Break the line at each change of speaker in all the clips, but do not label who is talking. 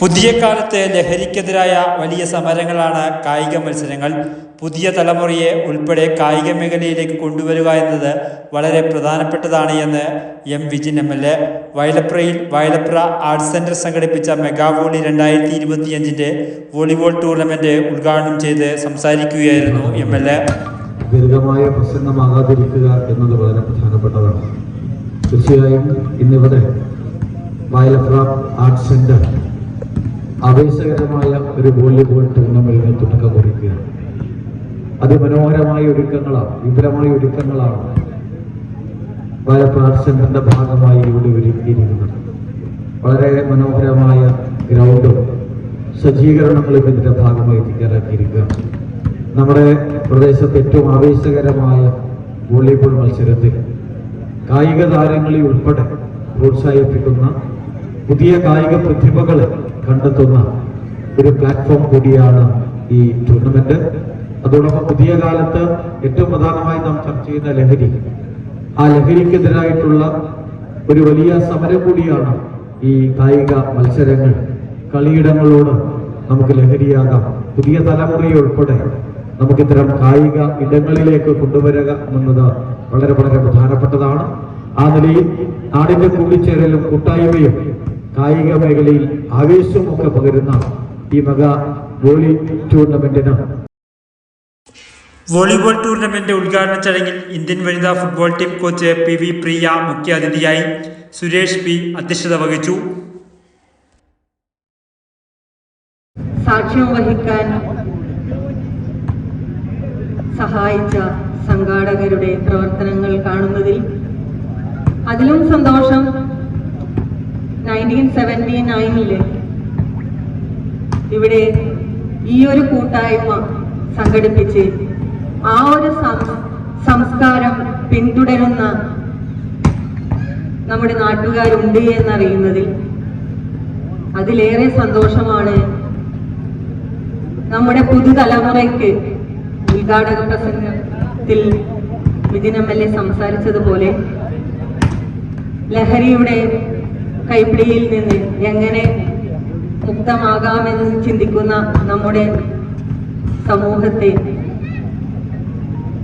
പുതിയ കാലത്ത് ലഹരിക്കെതിരായ വലിയ സമരങ്ങളാണ് കായിക മത്സരങ്ങൾ. പുതിയ തലമുറയെ ഉൾപ്പെടെ കായിക മേഖലയിലേക്ക് കൊണ്ടുവരിക എന്നത് വളരെ പ്രധാനപ്പെട്ടതാണ് എന്ന് M Vijin M L A. വയലപ്രയിൽ Vayalapra arts centre സംഘടിപ്പിച്ച മെഗാ വോളി രണ്ടായിരത്തി ഇരുപത്തിയഞ്ചിന്റെ വോളിബോൾ ടൂർണമെന്റ് ഉദ്ഘാടനം ചെയ്ത് സംസാരിക്കുകയായിരുന്നു എം എൽ എ.
ഗരുതമായ പ്രസന്നമാകാതിരിക്കുക എന്നത് വളരെ പ്രധാനപ്പെട്ടതാണ്. തീർച്ചയായും ഇന്നിവിടെ വയലപ്ര ആർട്സ് സെന്റർ ആവേശകരമായ ഒരു വോളിബോൾ ടൂർണമെന്റിന് തുടക്കം കുറിക്കുകയാണ് അതിമനോഹരമായ ഒരുക്കങ്ങളാണ് വിപുലമായ ഒരുക്കങ്ങളാണ് ആർട്സ് സെന്ററിന്റെ ഭാഗമായി ഇവിടെ ഒരുക്കിയിരിക്കുന്നത്. വളരെ മനോഹരമായ ഗ്രൗണ്ടും സജ്ജീകരണങ്ങളും ഇതിന്റെ ഭാഗമായി തയ്യാറാക്കിയിരിക്കുകയാണ്. നമ്മുടെ പ്രദേശത്ത് ഏറ്റവും ആവേശകരമായ വോളിബോൾ മത്സരത്തിൽ കായിക താരങ്ങളെ ഉൾപ്പെടെ പ്രോത്സാഹിപ്പിക്കുന്ന പുതിയ കായിക പ്രതിഭകളെ കണ്ടെത്തുന്ന ഒരു പ്ലാറ്റ്ഫോം കൂടിയാണ് ഈ ടൂർണമെന്റ് അതോടൊപ്പം പുതിയ കാലത്ത് ഏറ്റവും പ്രധാനമായി നാം ചർച്ച ചെയ്യുന്ന ലഹരി. ആ ലഹരിക്കെതിരായിട്ടുള്ള ഒരു വലിയ സമരം കൂടിയാണ് ഈ കായിക മത്സരങ്ങൾ. കളിയിടങ്ങളോട് നമുക്ക് ലഹരിയാകാം. പുതിയ തലമുറയെ ഉൾപ്പെടെ നമുക്ക് ഇത്തരം കായിക ഇടങ്ങളിലേക്ക് കൊണ്ടുവരിക എന്നത് വളരെ വളരെ പ്രധാനപ്പെട്ടതാണ്. ആ നിലയിൽ നാടിന്റെ കൂടിച്ചേരലും കൂട്ടായ്മയും കായിക മേഖലയിൽ ആവേശമൊക്കെ പകരുന്ന ഈ മക വോളി ടൂർണമെന്റിന്.
വോളിബോൾ ടൂർണമെന്റ് ഉദ്ഘാടന ചടങ്ങിൽ ഇന്ത്യൻ വനിതാ football team coach P V Priya മുഖ്യാതിഥിയായി സുരേഷ് പി അധ്യക്ഷത വഹിച്ചു.
സാക്ഷ്യം വഹിക്കാൻ സഹായിച്ച സംഘാടകരുടെ പ്രവർത്തനങ്ങൾ കാണുന്നതിൽ അതിലും സന്തോഷം. നയന്റീൻ സെവന്റി നയനിൽ ഇവിടെ ഈ ഒരു കൂട്ടായ്മ സംഘടിപ്പിച്ച് ആ ഒരു സംസ്കാരം പിന്തുടരുന്ന നമ്മുടെ നാട്ടുകാരുണ്ട് എന്നറിയുന്നതിൽ അതിലേറെ സന്തോഷമാണ് നമ്മുടെ പുതുതലമുറയ്ക്ക് ഉദ്ഘാടക പ്രസംഗത്തിൽ എ സംസാരിച്ചതുപോലെ ലഹരിയുടെ കൈപ്പിടിയിൽ നിന്ന് എങ്ങനെ മുക്തമാകാമെന്ന് ചിന്തിക്കുന്ന നമ്മുടെ സമൂഹത്തെ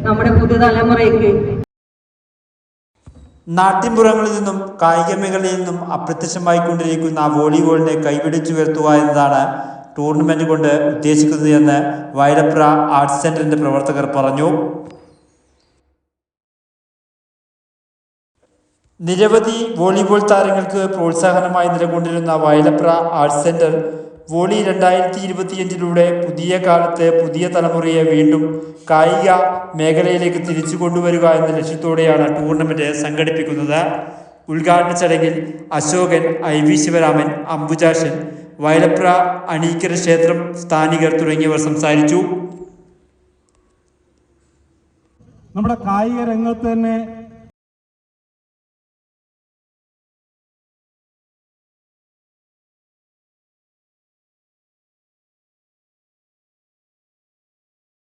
നമ്മുടെ പുതുതലമുറയ്ക്ക്.
നാട്ടിൻപുറങ്ങളിൽ നിന്നും കായിക മേഖലയിൽ നിന്നും അപ്രത്യക്ഷമായിക്കൊണ്ടിരിക്കുന്ന വോളിബോളിനെ കൈപിടിച്ചുയർത്തുക എന്നതാണ് ടൂർണമെന്റ് കൊണ്ട് ഉദ്ദേശിക്കുന്നത് എന്ന് വൈലപ്ര ആർട്സ് സെന്ററിന്റെ പ്രവർത്തകർ പറഞ്ഞു. നിരവധി വോളിബോൾ താരങ്ങൾക്ക് പ്രോത്സാഹനമായി നിലകൊണ്ടിരുന്ന വയലപ്ര ആർട്സ് സെന്റർ വോളി രണ്ടായിരത്തി ഇരുപത്തിയഞ്ചിലൂടെ പുതിയ കാലത്ത് പുതിയ തലമുറയെ വീണ്ടും കായിക മേഖലയിലേക്ക് തിരിച്ചു കൊണ്ടുവരിക എന്ന ലക്ഷ്യത്തോടെയാണ് ടൂർണമെന്റ് സംഘടിപ്പിക്കുന്നത്. ഉദ്ഘാടന ചടങ്ങിൽ അശോകൻ ഐ വി ശിവരാമൻ അംബുജാഷൻ വയലപ്ര അണീക്കര ക്ഷേത്രം സ്ഥാനികർ തുടങ്ങിയവർ സംസാരിച്ചു.
നമ്മുടെ കായിക രംഗത്ത് തന്നെ